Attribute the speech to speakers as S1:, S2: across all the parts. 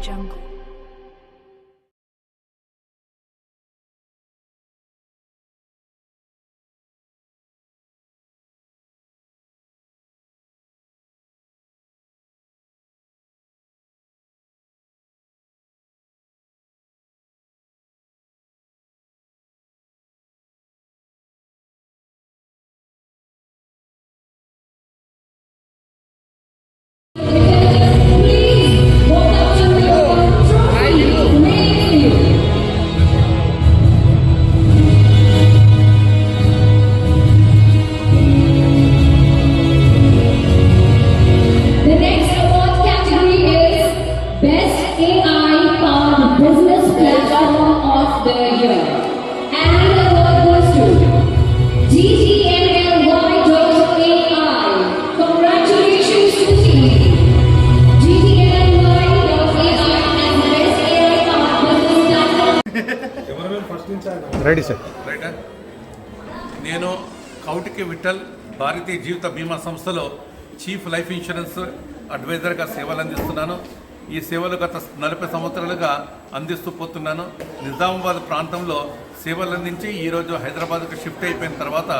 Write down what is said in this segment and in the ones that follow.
S1: jungle. Ready sir.
S2: రైటా నేను కౌటికి విఠల్ భారతీయ జీవిత బీమా సంస్థలో చీఫ్ లైఫ్ ఇన్సూరెన్స్ అడ్వైజర్గా సేవలు అందిస్తున్నాను ఈ సేవలు గత నలభై సంవత్సరాలుగా అందిస్తూ పోతున్నాను. నిజామాబాద్ ప్రాంతంలో సేవలు అందించి ఈరోజు హైదరాబాద్కు షిఫ్ట్ అయిపోయిన తర్వాత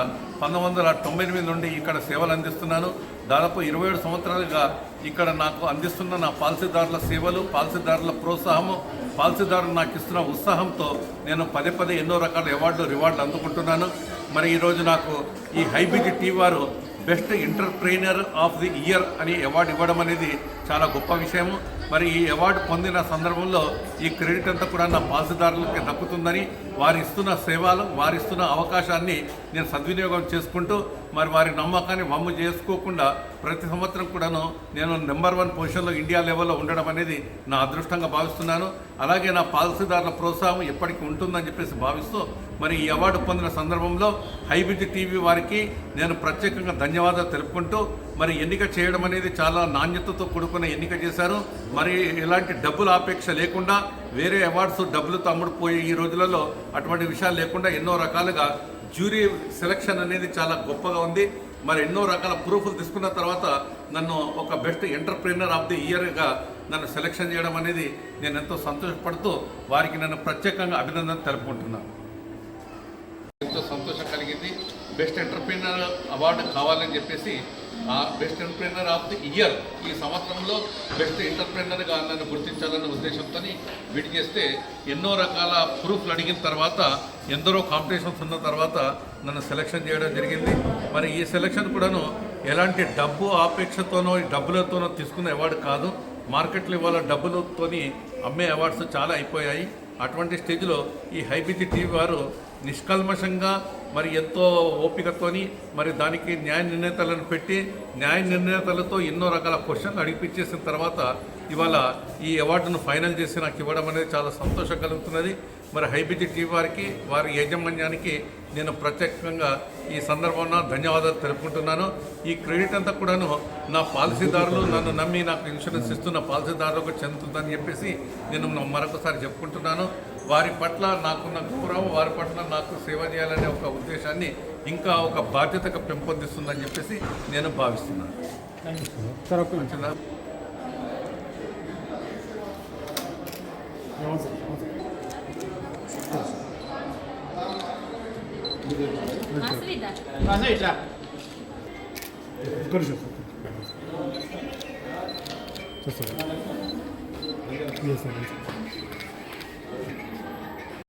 S2: పంతొమ్మిది వందల తొంభై ఎనిమిది నుండి ఇక్కడ సేవలు అందిస్తున్నాను. దాదాపు ఇరవై ఏడు సంవత్సరాలుగా ఇక్కడ నాకు అందిస్తున్న నా పాలసీదారుల సేవలు పాలసీదారుల ప్రోత్సాహము పాలసీదారులు నాకు ఇస్తున్న ఉత్సాహంతో నేను పదే పదే ఎన్నో రకాల అవార్డులు రివార్డులు అందుకుంటున్నాను. మరి ఈరోజు నాకు ఈ హైబిజి టీ వారు best entrepreneur of the year అని అవార్డు ఇవ్వడం అనేది చాలా గొప్ప విషయము. మరి ఈ అవార్డు పొందిన సందర్భంలో ఈ క్రెడిట్ అంతా కూడా నా పాలసీదారులకి దక్కుతుందని వారి ఇస్తున్న సేవలు వారి ఇస్తున్న అవకాశాన్ని నేను సద్వినియోగం చేసుకుంటూ మరి వారి నమ్మకాన్ని వమ్ము చేసుకోకుండా ప్రతి సంవత్సరం కూడాను నేను నెంబర్ వన్ పొజిషన్లో ఇండియా లెవెల్లో ఉండడం అనేది నా అదృష్టంగా భావిస్తున్నాను. అలాగే నా పాలసీదారుల ప్రోత్సాహం ఎప్పటికీ ఉంటుందని చెప్పేసి భావిస్తూ మరి ఈ అవార్డు పొందిన సందర్భంలో హైబిజి టీవీ వారికి నేను ప్రత్యేకంగా ధన్యవాదాలు తెలుపుకుంటూ మరి ఎన్నిక చేయడం అనేది చాలా నాణ్యతతో కూడుకున్న ఎన్నిక చేశారు. మరి ఎలాంటి డబ్బుల ఆపేక్ష లేకుండా వేరే అవార్డ్స్ డబ్బులతో అమ్ముడుపోయే ఈ రోజులలో అటువంటి విషయాలు లేకుండా ఎన్నో రకాలుగా జ్యూరీ సెలక్షన్ అనేది చాలా గొప్పగా ఉంది. మరి ఎన్నో రకాల ప్రూఫ్లు తీసుకున్న తర్వాత నన్ను ఒక బెస్ట్ ఎంటర్ప్రీనర్ ఆఫ్ ది ఇయర్గా నన్ను సెలక్షన్ చేయడం అనేది నేను ఎంతో సంతోషపడుతూ వారికి నన్ను ప్రత్యేకంగా అభినందన తెలుపుకుంటున్నాను. ఎంతో సంతోషం కలిగింది. బెస్ట్ ఎంటర్ప్రీనర్ అవార్డు కావాలని చెప్పేసి best entrepreneur of the year ఈ సంవత్సరంలో బెస్ట్ ఎంటర్ప్రీనర్గా నన్ను గుర్తించాలన్న ఉద్దేశంతో విడి చేస్తే ఎన్నో రకాల ప్రూఫ్లు అడిగిన తర్వాత ఎందరో కాంపిటీషన్స్ ఉన్న తర్వాత నన్ను సెలక్షన్ చేయడం జరిగింది. మరి ఈ సెలక్షన్ కూడాను ఎలాంటి డబ్బు ఆపేక్షతోనో ఈ డబ్బులతోనో తీసుకున్న అవార్డు కాదు. మార్కెట్లో ఇవాళ డబ్బులతోని అమ్మే అవార్డ్స్ చాలా అయిపోయాయి. అటువంటి స్టేజ్లో ఈ హైబిజి టీవీ వారు నిష్కల్మషంగా మరి ఎంతో ఓపికతోని మరి దానికి న్యాయ నిర్ణేతలను పెట్టి న్యాయ నిర్ణేతలతో ఎన్నో రకాల క్వశ్చన్లు అడిగిపించేసిన తర్వాత ఇవాళ ఈ అవార్డును ఫైనల్ చేసి నాకు ఇవ్వడం అనేది చాలా సంతోషం కలుగుతున్నది. మరి హైబిజి టీవీ వారికి వారి యాజమాన్యానికి నేను ప్రత్యేకంగా ఈ సందర్భంలో ధన్యవాదాలు తెలుపుకుంటున్నాను. ఈ క్రెడిట్ అంతా కూడాను నా పాలసీదారులు నన్ను నమ్మి నాకు ఇన్సూరెన్స్ ఇస్తున్న పాలసీదారులకు చెందుతుందని చెప్పేసి నేను మరొకసారి చెప్పుకుంటున్నాను. వారి పట్ల నాకున్న గౌరవం వారి పట్ల నాకు సేవ చేయాలనే ఒక ఉద్దేశాన్ని ఇంకా ఒక బాధ్యతగా పెంపొందిస్తుందని చెప్పేసి నేను భావిస్తున్నాను
S1: సార్ ఒక్క Yes, sir.